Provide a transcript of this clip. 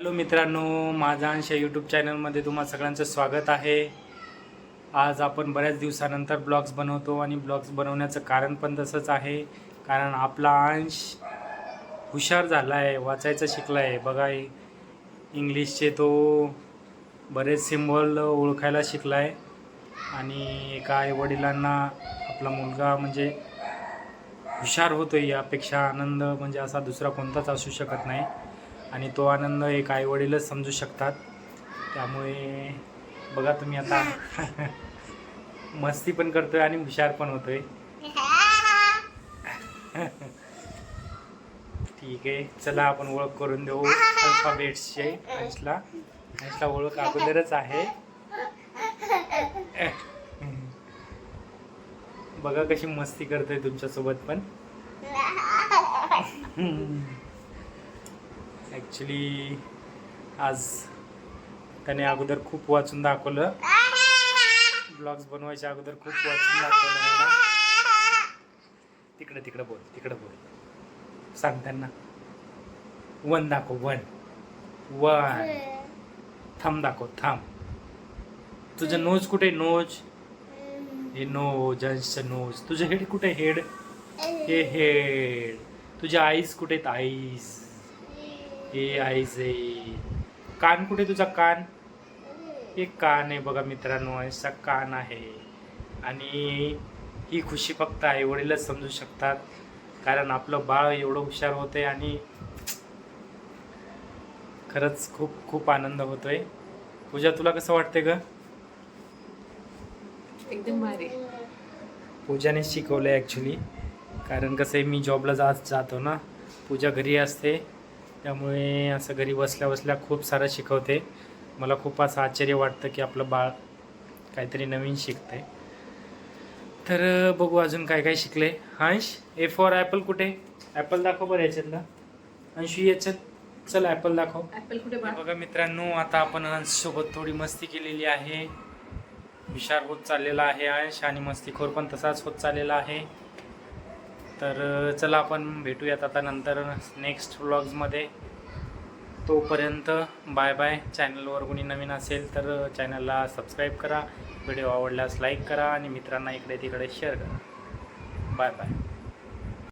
Hello मित्रांनो माझा अंश यूट्यूब चॅनलमध्ये तुम्हा सगळ्यांचं स्वागत आहे. आज आपण बऱ्याच दिवसानंतर ब्लॉग्स बनवतो आणि ब्लॉग्स बनवण्याचं कारण पण तसंच आहे. कारण आपला अंश हुशार झाला आहे वाचायचं शिकला आहे बघा इंग्लिशचे तो बरेच सिम्बॉल ओळखायला शिकला आहे आणि एका आईवडिलांना आपला मुलगा म्हणजे हुशार होतो यापेक्षा आनंद म्हणजे असा दुसरा कोणताच असू शकत नाही. आणि तो आनंद एक आईवडीलच समजू शकतात. त्यामुळे बघा तुम्ही आता. मस्ती पण करतोय आणि हुशार पण होतोय. ठीक आहे चला आपण ओळख करून देऊ अल्फाबेट्सचे अंशला अंशला ओळख अगोदरच आहे. बघा कशी मस्ती करतोय तुमच्यासोबत पण. ॲक्च्युली आज त्याने अगोदर खूप वाचून दाखवलं. ब्लॉग्स बनवायच्या अगोदर खूप वाचून दाखवलं मला. तिकडं बोल तिकडं बोल. सांग त्यांना. वन दाखव वन वन थांब दाखव थांब तुझं नोज कुठे नोज हे नोज अंशचं नोज तुझं हेड कुठे हेड हे हेड तुझ्या आईस कुठे आहेत? आईज हे आहे कान कुठे तुझा कान? एक कान आहे बघा मित्रांनो असा कान आहे. आणि ही खुशी फक्त आई वडीलच समजू शकतात कारण आपलं बाळ एवढं हुशार होते आणि खरंच खूप खूप आनंद होतोय. पूजा तुला कसं वाटतंय ग? एकदम भारी. पूजाने शिकवलं ॲक्च्युली कारण कसं आहे मी जॉबला जात जातो ना. पूजा घरी असते. त्यामुळे असं घरी बसल्या बसल्या खूप सारं शिकवते. मला खूप असं आश्चर्य वाटतं की आपलं बाळ काहीतरी नवीन शिकतंय. तर बघू अजून काय काय शिकले. अंश ए फॉर ॲपल कुठे? ॲपल दाखव बरं याच्यातलं. अंशू याच्यात? चल ॲपल दाखव. ऍपल कुठे बघा मित्रांनो आता आपण अंशसोबत थोडी मस्ती केलेली आहे. हुशार होत चाललेला आहे अंश आणि मस्तीखोर पण तसाच होत चाललेला आहे. तर चला आपण भेटूयात आता नंतर नेक्स्ट व्लॉग्समध्ये तोपर्यंत बाय बाय चॅनलवर कोणी नवीन असेल तर चॅनलला सबस्क्राईब करा. व्हिडिओ आवडल्यास लाईक करा आणि मित्रांना इकडे तिकडे शेअर करा. Bye bye